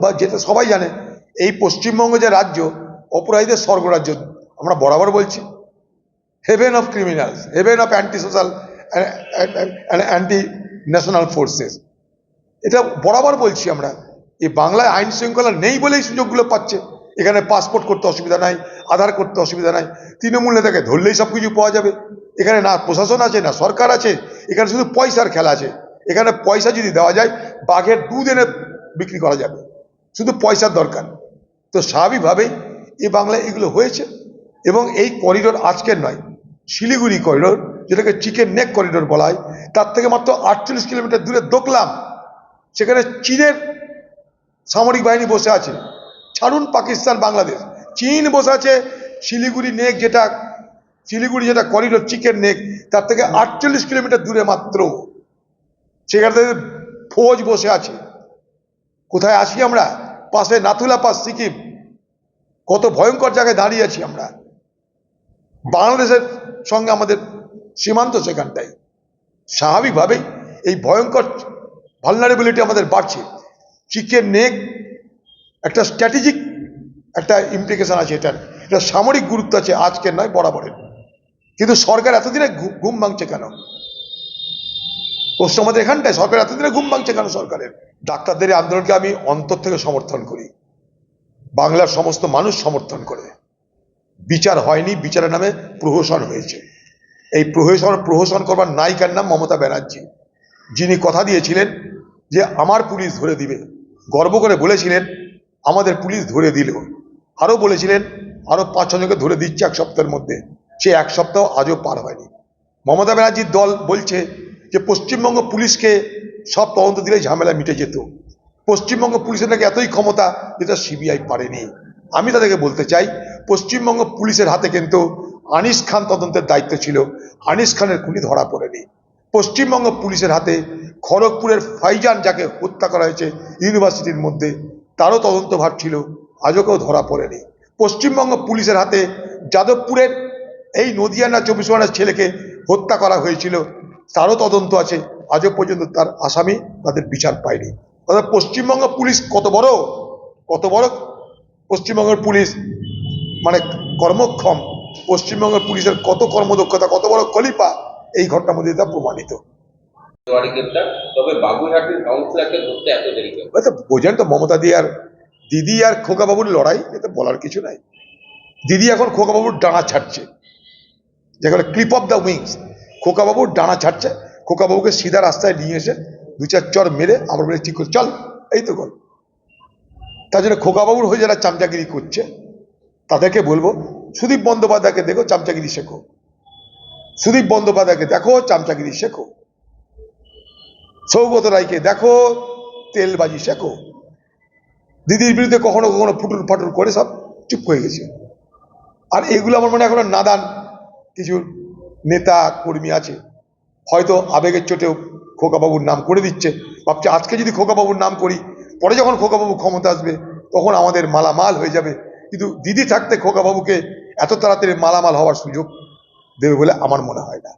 বা যেটা সবাই জানে, এই পশ্চিমবঙ্গ যে রাজ্য, অপরাধীদের স্বর্গরাজ্য, আমরা বরাবর বলছি। Heaven of criminals heaven of anti social anti national forces এটা বরাবর বলছি আমরা। এই বাংলায় আইন শৃঙ্খলা নেই বলেই সুযোগগুলো পাচ্ছে। এখানে পাসপোর্ট করতে অসুবিধা নাই, আধার করতে অসুবিধা নাই, তৃণমূল নেতাকে ধরলেই সব কিছু পাওয়া যাবে। এখানে না প্রশাসন আছে, না সরকার আছে, এখানে শুধু পয়সার খেলা আছে। এখানে পয়সা যদি দেওয়া যায়, বাঘের দুধ এনে বিক্রি করা যাবে। শুধু পয়সার দরকার। তো স্বাভাবিকভাবেই এই বাংলায় এগুলো হয়েছে এবং এই করিডোর আজকের নয়, শিলিগুড়ি করিডোর যেটাকে চিকেন নেক করিডোর বলা হয়, তার থেকে মাত্র আটচল্লিশ কিলোমিটার দূরে দোকলাম। সেখানে চীনের সামরিক বাহিনী বসে আছে। ছাড়ুন পাকিস্তান, বাংলাদেশ। চীন বসে আছে শিলিগুড়ি নেক যেটা, শিলিগুড়ি যেটা করিডোর চিকেন নেক, তার থেকে আটচল্লিশ কিলোমিটার দূরে মাত্র। সেখানে ফৌজ বসে আছে। কোথায় আসি আমরা? পাশে নাথুলা পাস, সিকিম। কত ভয়ঙ্কর জায়গায় দাঁড়িয়ে আছি আমরা। বাংলাদেশের সঙ্গে আমাদের সীমান্ত সেখানটাই। স্বাভাবিকভাবেই এই ভয়ঙ্কর ভালনারেবিলিটি আমাদের বাড়ছে। চিকেন নেক একটা স্ট্র্যাটেজিক একটা ইমপ্লিকেশন আছে এটার। এটা সামরিক গুরুত্ব আছে, আজকের নয়, বরাবরের। কিন্তু সরকার এতদিনে ঘুম ভাঙছে কেন? প্রশ্ন আমাদের এখানটায় সরকার এতদিনে ঘুম ভাঙছে কেন সরকারের? ডাক্তারদের আন্দোলনকে আমি অন্তর থেকে সমর্থন করি। বাংলার সমস্ত মানুষ সমর্থন করে। বিচার হয়নি, বিচারের নামে প্রহসন হয়েছে। এই প্রহসন প্রহসন করবার নায়িকার নাম মমতা ব্যানার্জি। যিনি কথা দিয়েছিলেন যে, আমার পুলিশ ধরে দিবে। গর্ব করে বলেছিলেন, আমাদের পুলিশ ধরে দিল। আরও বলেছিলেন, আরও পাঁচ ছজনকে ধরে দিচ্ছে এক সপ্তাহের মধ্যে। সে এক সপ্তাহ আজও পার হয়নি। মমতা ব্যানার্জির দল বলছে যে পশ্চিমবঙ্গ পুলিশকে সব তদন্ত দিলে ঝামেলা মিটে যেত। পশ্চিমবঙ্গ পুলিশের নাকি এতই ক্ষমতা যেটা সিবিআই পারেনি। আমি তাদেরকে বলতে চাই, পশ্চিমবঙ্গ পুলিশের হাতে কিন্তু আনিস খান তদন্তের দায়িত্ব ছিল। আনিস খানের খুনি ধরা পড়েনি। পশ্চিমবঙ্গ পুলিশের হাতে খড়গপুরের ফাইজান যাকে হত্যা করা হয়েছে ইউনিভার্সিটির মধ্যে, তারও তদন্তভার ছিল, আজও কেউ ধরা পড়েনি। পশ্চিমবঙ্গ পুলিশের হাতে যাদবপুরের এই নদিয়ানা চব্বিশ পরগনার ছেলেকে হত্যা করা হয়েছিল। তারও তদন্ত আছে। আজও পর্যন্ত তার আসামি তাদের বিচার পায়নি। অর্থাৎ পশ্চিমবঙ্গ পুলিশ কত বড়? কত বড়? পশ্চিমবঙ্গের পুলিশ মানে কর্মক্ষম। পশ্চিমবঙ্গের পুলিশের কত কর্মদক্ষতা কত বড় কলিপা এই ঘটনার মধ্যে তা প্রমাণিত। বোঝেন তো মমতা দি আর দিদি আর খোকাবাবুর লড়াই এতে বলার কিছু নাই। দিদি এখন খোকাবাবুর ডানা ছাড়ছে। যেখানে ক্লিপ অফ দ্য উইংস খোকাবাবুর ডানা ছাড়ছে খোকাবাবুকে সিধা রাস্তায় নিয়ে এসে দু চার চর মেরে আমার বলে, ঠিক করে, চল, এই তো গল্প তার জন্য খোকাবাবুর হয়ে যারা চামচাগিরি করছে, তাদেরকে বলব, সুদীপ বন্দ্যোপাধ্যায়কে দেখো, চামচাগিরি শেখো। সুদীপ বন্দ্যোপাধ্যায়কে দেখো, চামচাগিরি শেখো। সৌগত রায়কে দেখো, তেলবাজি শেখো। দিদির বিরুদ্ধে কখনো কখনো ফুটুর ফাটুর করে সব চুপ হয়ে গেছে। আর এগুলো আমার মনে হয় এখনও নাদান কিছু নেতা কর্মী আছে, হয়তো আবেগের চোটেও খোকাবাবুর নাম করে দিচ্ছে। ভাবছে, আজকে যদি খোকাবাবুর নাম করি, পরে যখন খোকাবাবু ক্ষমতা আসবে, তখন আমাদের মালামাল হয়ে যাবে। কিন্তু দিদি থাকতে খোকাবাবুকে এত তাড়াতাড়ি মালামাল হওয়ার সুযোগ দেবে বলে আমার মনে হয় না।